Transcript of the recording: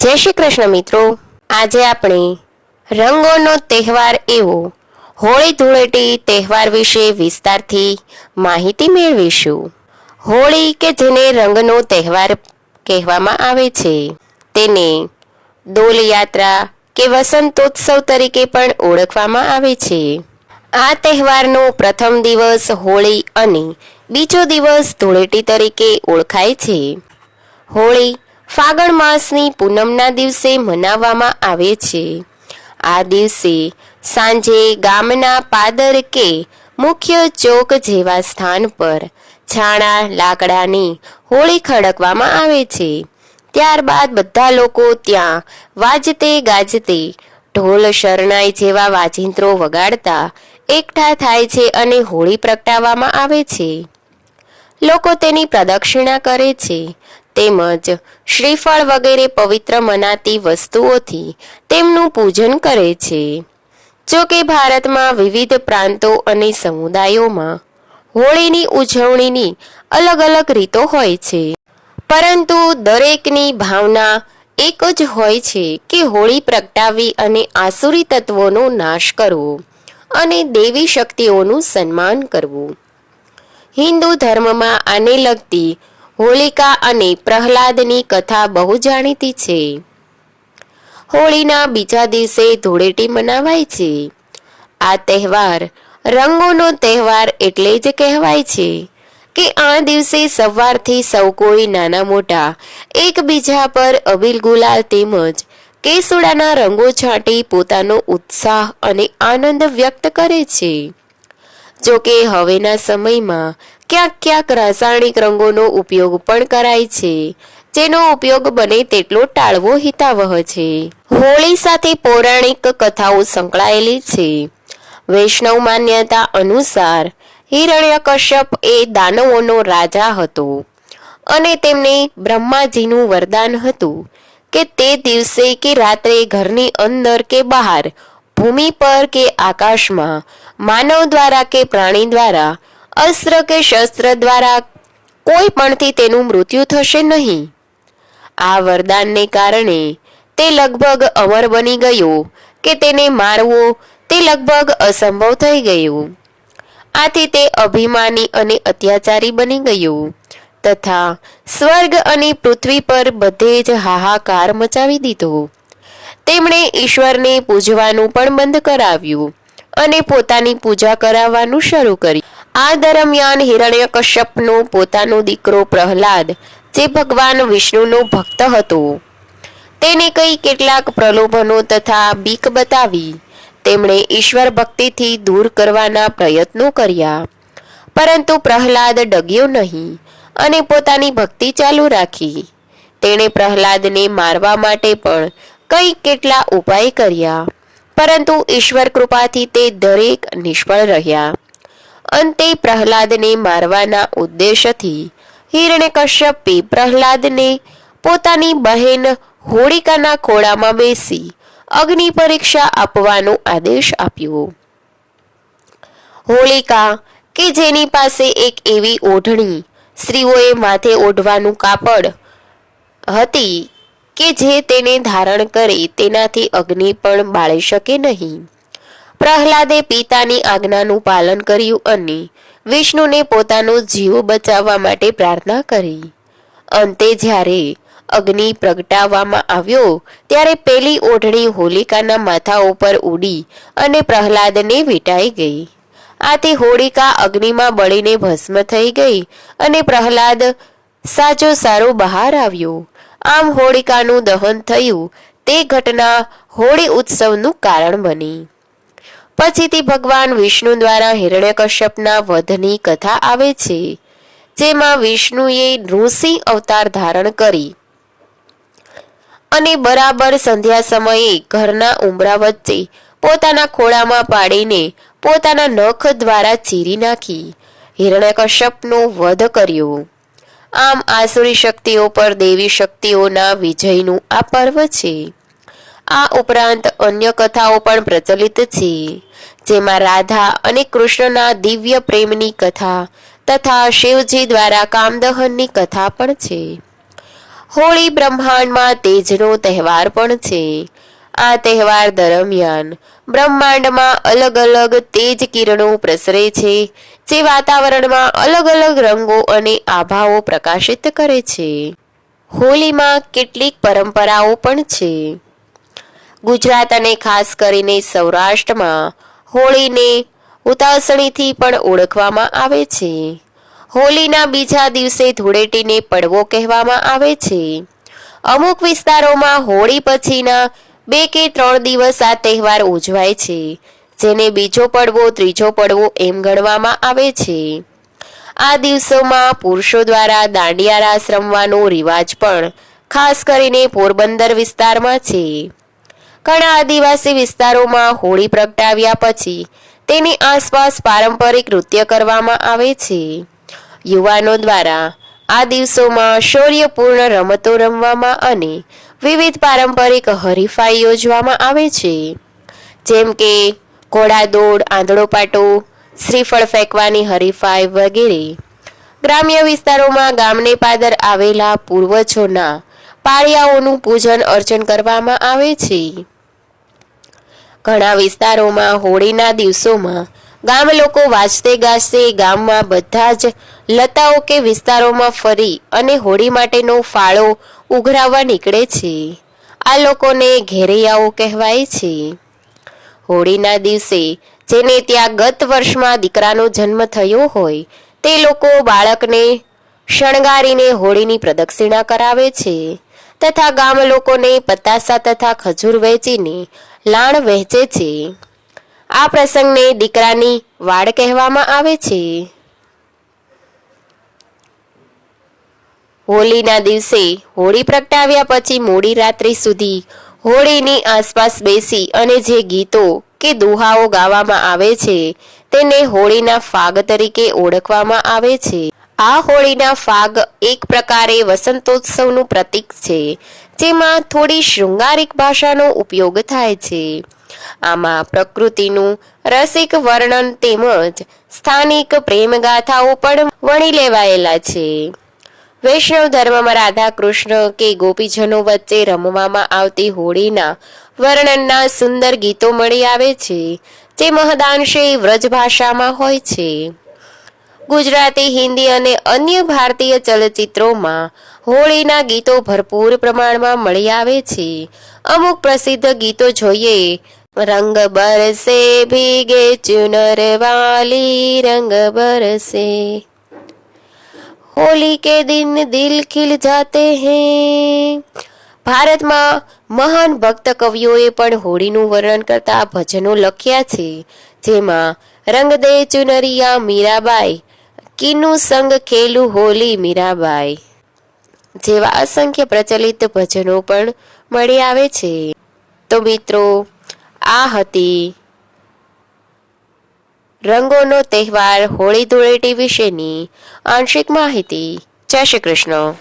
જય શ્રી કૃષ્ણ મિત્રો. આજે આપણે રંગોનો તહેવાર એવો, હોળી ધૂળેટી તહેવાર વિશે વિસ્તારથી માહિતી મેળવીશું. હોળી કે જેને રંગનો તહેવાર કહેવામાં આવે છે, તેને દોલ યાત્રા કે વસંતોત્સવ તરીકે પણ ઓળખવામાં આવે છે. આ તહેવારનો પ્રથમ દિવસ હોળી અને બીજો દિવસ ધૂળેટી તરીકે ઓળખાય છે. હોળી ફાગણ માસની પૂનમના દિવસે મનાવવામાં આવે છે. આ દિવસે સાંજે ગામના પાદર કે મુખ્ય ચોક જેવા સ્થાન પર છાણા, લાકડાની હોળી ખડકવામાં આવે છે. ત્યારબાદ બધા લોકો ત્યાં વાજતે ગાજતે ઢોલ શરણાઈ જેવા વાજિંત્રો વગાડતા એકઠા થાય છે અને હોળી પ્રગટાવવામાં આવે છે. લોકો તેની પ્રદક્ષિણા કરે છે. તેમજ શ્રીફળ વગેરે પવિત્ર મનાતી વસ્તુઓથી તેમનું પૂજન કરે છે. જો કે ભારતમાં વિવિધ પ્રાંતો અને સમુદાયોમાં હોળીની ઉજવણીની અલગ અલગ રીતો હોય છે. પરંતુ દરેકની ભાવના એક જ હોય છે કે હોળી પ્રગટાવી અને આસુરી તત્વોનો નાશ કરવો અને દેવી શક્તિઓનું સન્માન કરવું. હિન્દુ ધર્મમાં આને લગતી હોલિકા અને પ્રહલાદની કથા બહુ જાણીતી છે. હોળીના બીજા દિવસે ધૂળેટી મનાવાય છે. આ તહેવાર રંગોનો તહેવાર એટલે જ કહેવાય છે કે આ દિવસે સવારથી સૌ કોઈ નાના મોટા એકબીજા પર અબીલ ગુલાલ તેમજ કેસુડાના રંગો છાંટી પોતાનો ઉત્સાહ અને આનંદ વ્યક્ત કરે છે. જો કે હવેના સમયમાં ક્યાંક ક્યાંક રાસાયણિક રંગોનો ઉપયોગ પણ કરાય છે. જેનો ઉપયોગ બને તેટલો ટાળવો હિતાવહ છે. હોળી સાથે પૌરાણિક કથાઓ સંકળાયેલી છે. વૈષ્ણવ માન્યતા અનુસાર હિરણ્યકશ્યપ એ દાનવોનો રાજા હતો અને તેમને બ્રહ્માજીનું વરદાન હતું કે તે દિવસે કે રાત્રે ઘરની અંદર કે બહાર, ભૂમિ પર કે આકાશમાં, માનવ દ્વારા કે પ્રાણી દ્વારા અસ્ત્ર કે શસ્ત્ર દ્વારા કોઈ પણથી તેનું મૃત્યુ થશે નહીં. આ વરદાનને કારણે તે લગભગ અમર બની ગયો કે તેને મારવો તે લગભગ અસંભવ થઈ ગયું. આથી તે અભિમાની અને અત્યાચારી બની ગયું તથા સ્વર્ગ અને પૃથ્વી પર બધે જ હાહાકાર મચાવી દીધો. તેમણે ઈશ્વરને પૂજવાનું પણ બંધ કરાવ્યું અને પોતાની પૂજા કરાવવાનું શરૂ કર્યું. આ દરમિયાન હિરણ્યકશ્યપનો પોતાનો દીકરો પ્રહલાદ, જે ભગવાન વિષ્ણુનો ભક્ત હતો. તેને કઈ કેટલાક પ્રલોભનો તથા બીક બતાવી, તેમણે ઈશ્વર ભક્તિથી દૂર કરવાના પ્રયત્નો કર્યા. પરંતુ પ્રહલાદ ડગ્યો નહીં અને પોતાની ભક્તિ ચાલુ રાખી. તેણે પ્રહલાદને મારવા માટે પણ કઈ કેટલા ઉપાય કર્યા, પરંતુ ઈશ્વર કૃપાથી તે દરેક નિષ્ફળ રહ્યા. અંતે પ્રહલાદને મારવાના ઉદ્દેશથી હિરણ્યકશ્યપે પ્રહલાદને પોતાની બહેન હોળિકાના ખોળામાં બેસી અગ્નિ પરીક્ષા આપવાનો આદેશ આપ્યો. હોળિકા કે જેની પાસે એક એવી ઓઢણી સ્ત્રીઓએ માથે ઓઢવાનું કાપડ હતી કે જે તેને ધારણ કરે તેનાથી અગ્નિ પણ બાળી શકે નહીં. પ્રહલાદે પિતાની આજ્ઞાનું પાલન કર્યું અને વિષ્ણુને પોતાનો જીવ બચાવવા માટે પ્રાર્થના કરી. અંતે જ્યારે અગ્નિ પ્રગટાવવામાં આવ્યો, ત્યારે પેલી ઓઢણી હોલિકાના માથા ઉપર ઉડી અને પ્રહલાદને વીંટાઈ ગઈ. આથી હોળિકા અગ્નિમાં બળીને ભસ્મ થઈ ગઈ અને પ્રહલાદ સાચો સારો બહાર આવ્યો. આમ હોળિકાનું દહન થયું. તે ઘટના હોળી ઉત્સવનું કારણ બની. પછીથી ભગવાન વિષ્ણુ દ્વારા હિરણ્યકશ્યપના વધની કથા આવે છે, જેમાં વિષ્ણુએ નૃસિંહ અવતાર ધારણ કરી. અને બરાબર સંધ્યા સમયે ઘરના ઉંબરા વચ્ચે પોતાના ખોળામાં પાડીને પોતાના નખ દ્વારા ચીરી નાખી, હિરણ્યકશ્યપનો વધ કર્યો. આમ આસુરી શક્તિઓ પર દેવી શક્તિઓના વિજયનું આ પર્વ છે. આ ઉપરાંત અન્ય કથાઓ પણ પ્રચલિત છે, જેમાં રાધા અને કૃષ્ણના દિવ્ય પ્રેમની કથા તથા શિવજી દ્વારા કામદહનની કથા પણ છે. હોળી બ્રહ્માંડમાં તેજનો તહેવાર પણ છે. આ તહેવાર દરમિયાન બ્રહ્માંડમાં અલગ અલગ તેજ કિરણો પ્રસરે છે, જે વાતાવરણમાં અલગ અલગ રંગો અને આભાઓ પ્રકાશિત કરે છે. હોળીમાં કેટલીક પરંપરાઓ પણ છે. ગુજરાત અને ખાસ કરીને સૌરાષ્ટ્રમાં હોળીને ઉતાસણીથી પણ ઓળખવામાં આવે છે. હોળીના બીજા દિવસે ધૂળેટીને પડવો કહેવામાં આવે છે. અમુક વિસ્તારોમાં હોળી પછીના બે કે ત્રણ દિવસ આ તહેવાર ઉજવાય છે, જેને બીજો પડવો, ત્રીજો પડવો એમ ગણવામાં આવે છે. આ દિવસોમાં પુરુષો દ્વારા દાંડિયા રાસ રમવાનો રિવાજ પણ ખાસ કરીને પોરબંદર વિસ્તારમાં છે. ઘણા આદિવાસી વિસ્તારોમાં હોળી પ્રગટાવ્યા પછી તેની આસપાસ પારંપરિક નૃત્ય કરવામાં આવે છે. યુવાનો દ્વારા આ દિવસોમાં શૌર્યપૂર્ણ રમતો રમવામાં અને વિવિધ પારંપરિક હરીફાઈ યોજવામાં આવે છે. જેમ કે ઘોડાદોડ આંધળો પાટો શ્રીફળ ફેંકવાની હરીફાઈ વગેરે. ગ્રામ્ય વિસ્તારોમાં ગામને પાદર આવેલા પૂર્વજોના પાળિયાઓનું પૂજન અર્ચન કરવામાં આવે છે. ઘણા વિસ્તારોમાં હોળીના દિવસોમાં ગામ લોકો વાજતે ગાજતે ગામમાં બધા જ લતાઓ કે વિસ્તારોમાં ફરી અને હોળી માટેનો ફાળો ઉઘરાવવા નીકળે છે. આ લોકોને ઘેરૈયાઓ કહેવાય છે. હોળીના દિવસે જેને ત્યાં ગત વર્ષમાં દીકરાનો જન્મ થયો હોય, તે લોકો બાળકને શણગારીને હોળીની પ્રદક્ષિણા કરાવે છે. તથા ગામ લોકોને પતાસા તથા ખજૂર વહેંચીને લાણ વહેંચે છે. આ પ્રસંગને દીકરાની વાડ કહેવામાં આવે છે. હોળીના દિવસે હોળી પ્રગટાવ્યા પછી મોડી રાત્રિ સુધી હોળીની આસપાસ બેસી અને જે ગીતો કે દુહાઓ ગાવામાં આવે છે, તેને હોળીના ફાગ તરીકે ઓળખવામાં આવે છે. આ હોળીના ફાગ એક પ્રકારે વસંતોત્સવનું પ્રતીક છે, જેમાં થોડી શૃંગારિક ભાષાનો ઉપયોગ થાય છે. આમાં પ્રકૃતિનું રસિક વર્ણન તેમજ સ્થાનિક પ્રેમગાથાઓ પણ વણી લેવાયેલા છે. વૈષ્ણવ ધર્મમાં રાધા કૃષ્ણ કે ગોપીજનો વચ્ચે રમવામાં આવતી હોળીના વર્ણનના સુંદર ગીતો મળી આવે છે, જે મહદાંશે વ્રજ ભાષામાં હોય છે. ગુજરાતી, હિન્દી અને અન્ય ભારતીય ચલચિત્રોમાં હોળીના ગીતો ભરપૂર પ્રમાણમાં મળી આવે છે. અમુક પ્રસિદ્ધ ગીતો જોઈએ. રંગ બરસે, ભીગે ચુનર વાલી, રંગ બરસે. હોલી કે દિન દિલ ખીલ જાતે હૈ. ભારતમાં મહાન ભક્ત કવિઓએ પણ હોળીનું વર્ણન કરતા ભજનો લખ્યા છે. જેમાં રંગ દે ચુનરિયા મીરાબાઈ કીનું સંગ ખેલું હોલી મીરાબાઈ. જેવા અસંખ્ય પ્રચલિત ભજનો પણ મળી આવે છે. તો મિત્રો, આ હતી રંગોનો તહેવાર હોળી ધૂળેટી વિશેની આંશિક માહિતી. જય શ્રી કૃષ્ણ.